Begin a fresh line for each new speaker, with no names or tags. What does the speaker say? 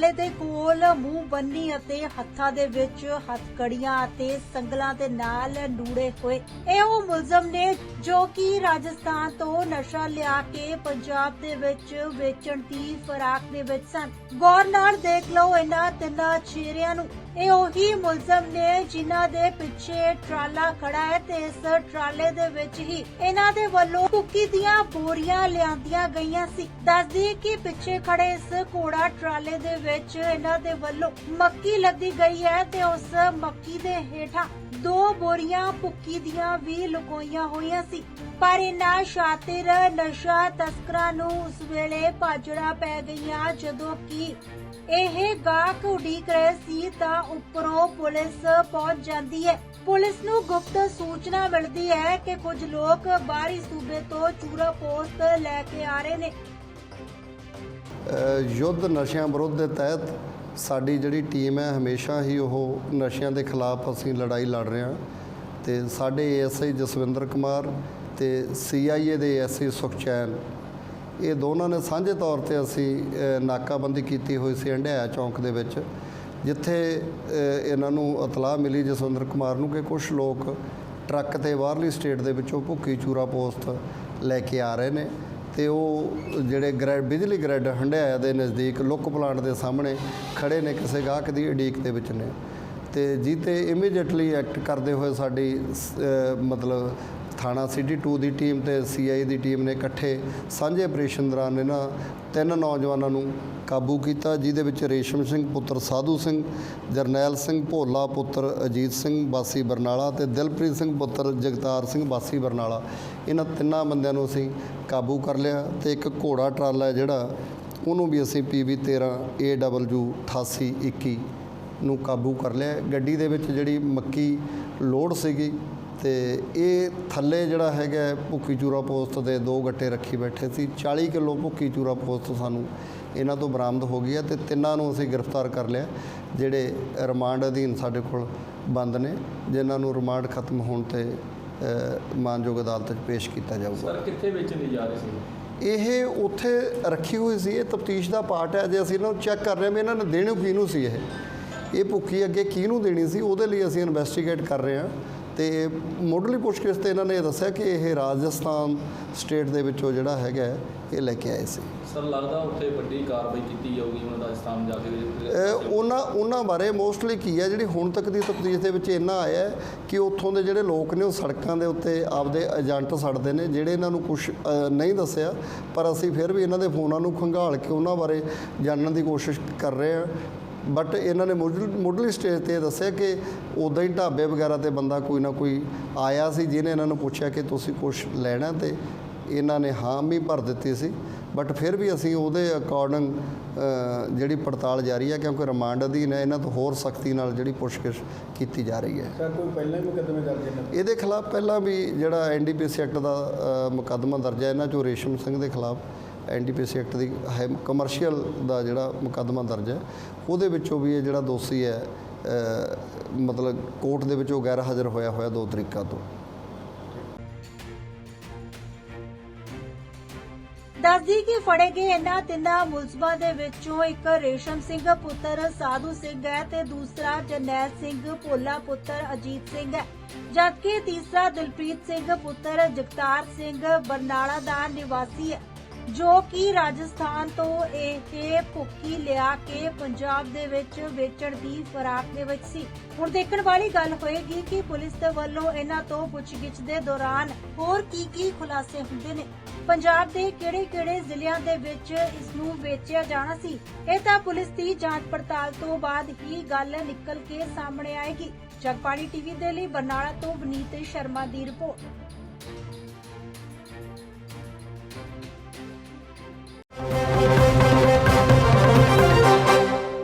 ਟਰਾਲੇ ਦੇ ਕੋਲ ਮੂੰਹ ਬੰਨੀ ਅਤੇ ਹੱਥਾਂ ਦੇ ਵਿੱਚ ਹੱਥਕੜੀਆਂ ਅਤੇ ਸੰਗਲਾਂ ਦੇ ਨਾਲ ਨੂੜੇ ਹੋਏ। ਇਹ ਉਹ ਮੁਲਜ਼ਮ ਨੇ ਜੋ ਕਿ ਰਾਜਸਥਾਨ ਤੋਂ ਨਸ਼ਾ ਲਿਆ ਕੇ ਪੰਜਾਬ ਦੇ ਵਿੱਚ ਵੇਚਣ ਦੀ ਫਰਾਕ ਦੇ ਵਿੱਚ ਸਨ। ਗੌਰ ਨਾਲ ਦੇਖ ਲਓ, ਇਹਨਾਂ ਤਿੰਨਾਂ ਚਿਹਰਿਆਂ ਨੂੰ। ਇਹ ਉਹੀ ਮੁਲਜ਼ਮ ਨੇ ਜਿਨ੍ਹਾਂ ਦੇ ਪਿੱਛੇ ਟਰਾਲਾ ਖੜਾ ਹੈ ਤੇ ਇਸ ਟਰਾਲੇ ਦੇ ਵਿੱਚ ਹੀ ਇਹਨਾਂ ਦੇ ਵੱਲੋਂ ਕੁੱਕੀ ਦੀਆਂ ਬੋਰੀਆਂ ਲਿਆਂਦੀਆਂ ਗਈਆਂ ਸੀ। ਦੱਸਦੀ ਕਿ ਪਿੱਛੇ ਖੜੇ ਇਸ ਕੋੜਾ ਟਰਾਲੇ ਦੇ ਵਿੱਚ ਇਹਨਾਂ ਦੇ ਵੱਲੋਂ ਮੱਕੀ ਲੱਦੀ ਗਈ ਹੈ ਤੇ ਉਸ ਮੱਕੀ ਦੇ ਹੇਠਾਂ ਦੋ ਬੋਰੀਆਂ ਭੁੱਕੀ ਦੀਆਂ ਵੀ ਲੁਕੋਈਆਂ ਹੋਈਆਂ ਸੀ। ਪਰ ਇਨ੍ਹਾਂ ਸ਼ਾਤਿਰ ਨਸ਼ਾ ਤਸਕਰਾਂ ਨੂੰ ਉਸ ਵੇਲੇ ਭਾਜੜਾ ਪੈ ਗਈਆਂ। ਜਦੋਂ ਕਿ ਇਹ ਗਾਹਕ ਉਡੀਕ ਰਹੇ ਸੀ ਤਾਂ ਉੱਪਰੋਂ ਪੁਲਿਸ ਪਹੁੰਚ ਜਾਂਦੀ ਹੈ। ਪੁਲਿਸ ਨੂੰ ਗੁਪਤ ਸੂਚਨਾ ਮਿਲਦੀ ਹੈ ਕਿ ਕੁਝ ਲੋਕ ਬਾਹਰੀ ਸੂਬੇ ਤੋਂ ਚੂਰਾ ਪੋਸਟ ਲੈ ਕੇ ਆ ਰਹੇ ਨੇ।
ਯੁੱਧ ਨਸ਼ਿਆਂ ਵਿਰੁੱਧ ਦੇ ਤਹਿਤ ਸਾਡੀ ਜਿਹੜੀ ਟੀਮ ਹੈ, ਹਮੇਸ਼ਾ ਹੀ ਉਹ ਨਸ਼ਿਆਂ ਦੇ ਖਿਲਾਫ ਅਸੀਂ ਲੜਾਈ ਲੜ ਰਹੇ ਹਾਂ। ਤੇ ਸਾਡੇ ਐਸਆਈ ਜਸਵਿੰਦਰ ਕੁਮਾਰ ਤੇ ਸੀਆਈਏ ਦੇ ਐਸਆਈ ਸੁਖਚੈਨ, ਇਹ ਦੋਨਾਂ ਨੇ ਸਾਂਝੇ ਤੌਰ ਤੇ ਅਸੀਂ ਨਾਕਾਬੰਦੀ ਕੀਤੀ ਹੋਈ ਸੀ ਅੰਡਿਆ ਚੌਂਕ ਦੇ ਵਿੱਚ, ਜਿੱਥੇ ਇਹਨਾਂ ਨੂੰ ਇਤਲਾਹ ਮਿਲੀ ਜਸਵਿੰਦਰ ਕੁਮਾਰ ਨੂੰ ਕਿ ਕੁਝ ਲੋਕ ਟਰੱਕ ਤੇ ਬਾਹਰਲੀ ਸਟੇਟ ਦੇ ਵਿੱਚੋਂ ਭੁੱਕੀ ਚੂਰਾ ਪੋਸਟ ਲੈ ਕੇ ਆ ਰਹੇ ਨੇ। ਤੇ ਉਹ ਜਿਹੜੇ ਗ੍ਰੈਡ, ਬਿਜਲੀ ਗ੍ਰੈਡ ਹੰਡਿਆਇਆ ਦੇ ਨਜ਼ਦੀਕ ਲੁੱਕ ਪਲਾਂਟ ਦੇ ਸਾਹਮਣੇ ਖੜੇ ਨੇ ਕਿਸੇ ਗਾਹਕ ਦੀ ਉਡੀਕ ਦੇ ਵਿੱਚ ਨੇ। ਤੇ ਜਿੱਤੇ ਇਮੀਡੀਏਟਲੀ ਐਕਟ ਕਰਦੇ ਹੋਏ ਸਾਡੀ ਮਤਲਬ ਥਾਣਾ ਸਿਟੀ 2 ਦੀ ਟੀਮ ਤੇ ਸੀਆਈ ਦੀ ਟੀਮ ਨੇ ਇਕੱਠੇ ਸਾਂਝੇ ਆਪਰੇਸ਼ਨ ਦੌਰਾਨ ਇਹਨਾਂ ਤਿੰਨ ਨੌਜਵਾਨਾਂ ਨੂੰ ਕਾਬੂ ਕੀਤਾ, ਜਿਹਦੇ ਵਿੱਚ ਰੇਸ਼ਮ ਸਿੰਘ ਪੁੱਤਰ ਸਾਧੂ ਸਿੰਘ, ਜਰਨੈਲ ਸਿੰਘ ਭੋਲਾ ਪੁੱਤਰ ਅਜੀਤ ਸਿੰਘ ਬਾਸੀ ਬਰਨਾਲਾ ਤੇ ਦਿਲਪ੍ਰੀਤ ਸਿੰਘ ਪੁੱਤਰ ਜਗਤਾਰ ਸਿੰਘ ਬਾਸੀ ਬਰਨਾਲਾ। ਇਹਨਾਂ ਤਿੰਨਾਂ ਬੰਦਿਆਂ ਨੂੰ ਅਸੀਂ ਕਾਬੂ ਕਰ ਲਿਆ ਤੇ ਇੱਕ ਘੋੜਾ ਟਰਾਲਾ ਹੈ ਜਿਹੜਾ ਉਹਨੂੰ ਵੀ ਅਸੀਂ PV 13 AW 8821 ਨੂੰ ਕਾਬੂ ਕਰ ਲਿਆ। ਗੱਡੀ ਦੇ ਵਿੱਚ ਜਿਹੜੀ ਮੱਕੀ ਲੋਡ ਸੀਗੀ ਤੇ ਇਹ ਥੱਲੇ ਜਿਹੜਾ ਹੈਗਾ ਭੁੱਕੀ ਚੂਰਾ ਪੋਸਟ ਦੇ ਦੋ ਗੱਟੇ ਰੱਖੀ ਬੈਠੇ ਸੀ। 40 ਕਿਲੋ ਭੁੱਕੀ ਚੂਰਾ ਪੋਸਟ ਸਾਨੂੰ ਇਹਨਾਂ ਤੋਂ ਬਰਾਮਦ ਹੋ ਗਈ ਹੈ ਤੇ ਤਿੰਨਾਂ ਨੂੰ ਅਸੀਂ ਗ੍ਰਿਫਤਾਰ ਕਰ ਲਿਆ ਜਿਹੜੇ ਰਿਮਾਂਡ ਅਧੀਨ ਸਾਡੇ ਕੋਲ ਬੰਦ ਨੇ ਜਿਨ੍ਹਾਂ ਨੂੰ ਰਿਮਾਂਡ ਖਤਮ ਹੋਣ ਤੇ ਮਾਨਯੋਗ ਅਦਾਲਤ 'ਚ ਪੇਸ਼ ਕੀਤਾ ਜਾਊਗਾ।
ਸਰ ਕਿੱਥੇ ਵੇਚਣ ਜਾ ਰਹੇ ਸੀ?
ਇਹ ਉੱਥੇ ਰੱਖੀ ਹੋਈ ਸੀ ਇਹ ਤਫਤੀਸ਼ ਦਾ ਪਾਰਟ ਹੈ ਜੇ ਅਸੀਂ ਇਹਨਾਂ ਨੂੰ ਚੈੱਕ ਕਰ ਰਹੇ ਹਾਂ ਵੀ ਇਹਨਾਂ ਨੇ ਦੇਣੀ ਕਿਹਨੂੰ ਸੀ ਇਹ। ਇਹ ਭੁੱਕੀ ਅੱਗੇ ਕਿਹਨੂੰ ਦੇਣੀ ਸੀ ਉਹਦੇ ਲਈ ਅਸੀਂ ਇਨਵੈਸਟੀਗੇਟ ਕਰ ਰਹੇ ਹਾਂ। ਤੇ ਮੁੱਢਲੀ ਪੁੱਛਗਿੱਛ ਤੇ ਇਹਨਾਂ ਨੇ ਇਹ ਦੱਸਿਆ ਕਿ ਇਹ ਰਾਜਸਥਾਨ ਸਟੇਟ ਦੇ ਵਿੱਚੋਂ ਜਿਹੜਾ ਹੈਗਾ ਇਹ ਲੈ ਕੇ ਆਏ ਸੀ।
ਸਰ ਲੱਗਦਾ ਉੱਥੇ ਵੱਡੀ ਕਾਰਵਾਈ ਕੀਤੀ ਜਾਊਗੀ ਹੁਣ ਰਾਜਸਥਾਨ ਜਾ ਕੇ
ਉਹਨਾਂ ਉਹਨਾਂ ਬਾਰੇ ਮੋਸਟਲੀ ਕੀ ਹੈ ਜਿਹੜੀ ਹੁਣ ਤੱਕ ਦੀ ਤਫਤੀਸ਼ ਦੇ ਵਿੱਚ ਇੰਨਾ ਆਇਆ ਕਿ ਉੱਥੋਂ ਦੇ ਜਿਹੜੇ ਲੋਕ ਨੇ ਉਹ ਸੜਕਾਂ ਦੇ ਉੱਤੇ ਆਪਦੇ ਏਜੰਟ ਛੱਡਦੇ ਨੇ ਜਿਹੜੇ ਇਹਨਾਂ ਨੂੰ ਕੁਝ ਨਹੀਂ ਦੱਸਿਆ ਪਰ ਅਸੀਂ ਫਿਰ ਵੀ ਇਹਨਾਂ ਦੇ ਫੋਨਾਂ ਨੂੰ ਖੰਗਾਲ ਕੇ ਉਹਨਾਂ ਬਾਰੇ ਜਾਣਨ ਦੀ ਕੋਸ਼ਿਸ਼ ਕਰ ਰਹੇ ਹਾਂ। ਬਟ ਇਹਨਾਂ ਨੇ ਮੁੱਢ- ਮੁੱਢਲੀ ਸਟੇਜ ਤੇ ਦੱਸਿਆ ਕਿ ਉਦਾਂ ਹੀ ਢਾਬੇ ਵਗੈਰਾ ਤੇ ਬੰਦਾ ਕੋਈ ਨਾ ਕੋਈ ਆਇਆ ਸੀ ਜਿਹਨੇ ਇਹਨਾਂ ਨੂੰ ਪੁੱਛਿਆ ਕਿ ਤੁਸੀਂ ਕੁਝ ਲੈਣਾ ਤੇ ਇਹਨਾਂ ਨੇ ਹਾਂ ਵੀ ਭਰ ਦਿੱਤੀ ਸੀ। ਬਟ ਫਿਰ ਵੀ ਅਸੀਂ ਉਹਦੇ ਅਕੋਰਡਿੰਗ ਜਿਹੜੀ ਪੜਤਾਲ ਜਾਰੀ ਹੈ ਕਿਉਂਕਿ ਰਿਮਾਂਡ ਅਧੀਨ ਹੈ ਇਹਨਾਂ ਤੋਂ ਹੋਰ ਸਖਤੀ ਨਾਲ ਜਿਹੜੀ ਪੁੱਛਗਿੱਛ ਕੀਤੀ ਜਾ ਰਹੀ ਹੈ।
ਸਰ ਕੋਈ ਪਹਿਲਾਂ ਹੀ ਮੁਕੱਦਮੇ ਦਰਜ ਨੇ
ਇਹਦੇ ਖਿਲਾਫ ਪਹਿਲਾਂ ਵੀ ਜਿਹੜਾ ਐਨਡੀਪੀਸੀ ਐਕਟ ਦਾ ਮੁਕੱਦਮਾ ਦਰਜ ਹੈ ਇਹਨਾਂ ਚੋਂ ਰੇਸ਼ਮ ਸਿੰਘ ਦੇ ਖਿਲਾਫ। ਐਨਡੀਪੀਸੀ ਐਕਟ ਦੀ ਕਮਰਸ਼ੀਅਲ ਦਾ ਜਿਹੜਾ ਮੁਕੱਦਮਾ ਦਰਜ ਹੈ, ਉਹਦੇ ਵਿੱਚੋਂ ਵੀ ਇਹ ਜਿਹੜਾ ਦੋਸ਼ੀ ਹੈ ਮਤਲਬ ਕੋਰਟ ਦੇ ਵਿੱਚ ਉਹ ਗੈਰ ਹਾਜ਼ਰ ਹੋਇਆ ਹੋਇਆ ਦੋ ਤਰੀਕਾਂ ਤੋਂ।
ਦੱਸਦੀ ਕਿ ਫੜੇ ਗਏ ਇਹਨਾਂ ਤਿੰਨਾਂ ਮੁਲਜ਼ਮਾਂ ਦੇ ਵਿੱਚੋਂ ਇੱਕ ਰੇਸ਼ਮ ਸਿੰਘ ਪੁੱਤਰ ਸਾਧੂ ਸਿੰਘ ਹੈ ਤੇ ਦੂਸਰਾ ਜਰਨੈਲ ਸਿੰਘ ਭੋਲਾ ਪੁੱਤਰ ਅਜੀਤ ਸਿੰਘ ਹੈ। ਜਦਕਿ ਤੀਸਰਾ ਦਿਲਪ੍ਰੀਤ ਸਿੰਘ ਪੁੱਤਰ ਜਗਤਾਰ ਸਿੰਘ ਬਰਨਾਲਾ ਦਾ ਨਿਵਾਸੀ ਹੈ। ਜੋ ਕਿ ਰਾਜਸਥਾਨ ਤੋਂ ਇਹ ਭੁੱਕੀ ਲਿਆ ਕੇ ਪੰਜਾਬ ਦੇ ਵਿੱਚ ਵੇਚਣ ਦੀ ਫਰਾਕ ਦੇ ਵਿੱਚ ਸੀ। ਹੁਣ ਦੇਖਣ ਵਾਲੀ ਗੱਲ ਹੋਏਗੀ ਕਿ ਪੁਲਿਸ ਦੇ ਵੱਲੋਂ ਇਹਨਾਂ ਤੋਂ ਪੁੱਛਗਿੱਛ ਦੇ ਦੌਰਾਨ ਹੋਰ ਕੀ ਕੀ ਖੁਲਾਸੇ ਹੁੰਦੇ ਨੇ। ਪੰਜਾਬ ਦੇ ਕਿਹੜੇ-ਕਿਹੜੇ ਜ਼ਿਲ੍ਹਿਆਂ ਦੇ ਵਿੱਚ ਇਸ ਨੂੰ ਵੇਚਿਆ ਜਾਣਾ ਸੀ? ਇਹ ਤਾਂ ਪੁਲਿਸ ਦੀ ਜਾਂਚ ਪੜਤਾਲ ਤੋਂ ਬਾਅਦ ਹੀ ਗੱਲ ਨਿਕਲ ਕੇ ਸਾਹਮਣੇ ਆਏਗੀ। ਜਗਬਾਣੀ ਟੀਵੀ ਦੇ ਲਈ ਬਰਨਾਲਾ ਤੋਂ ਵਨੀਤ ਸ਼ਰਮਾ ਦੀ ਰਿਪੋਰਟ।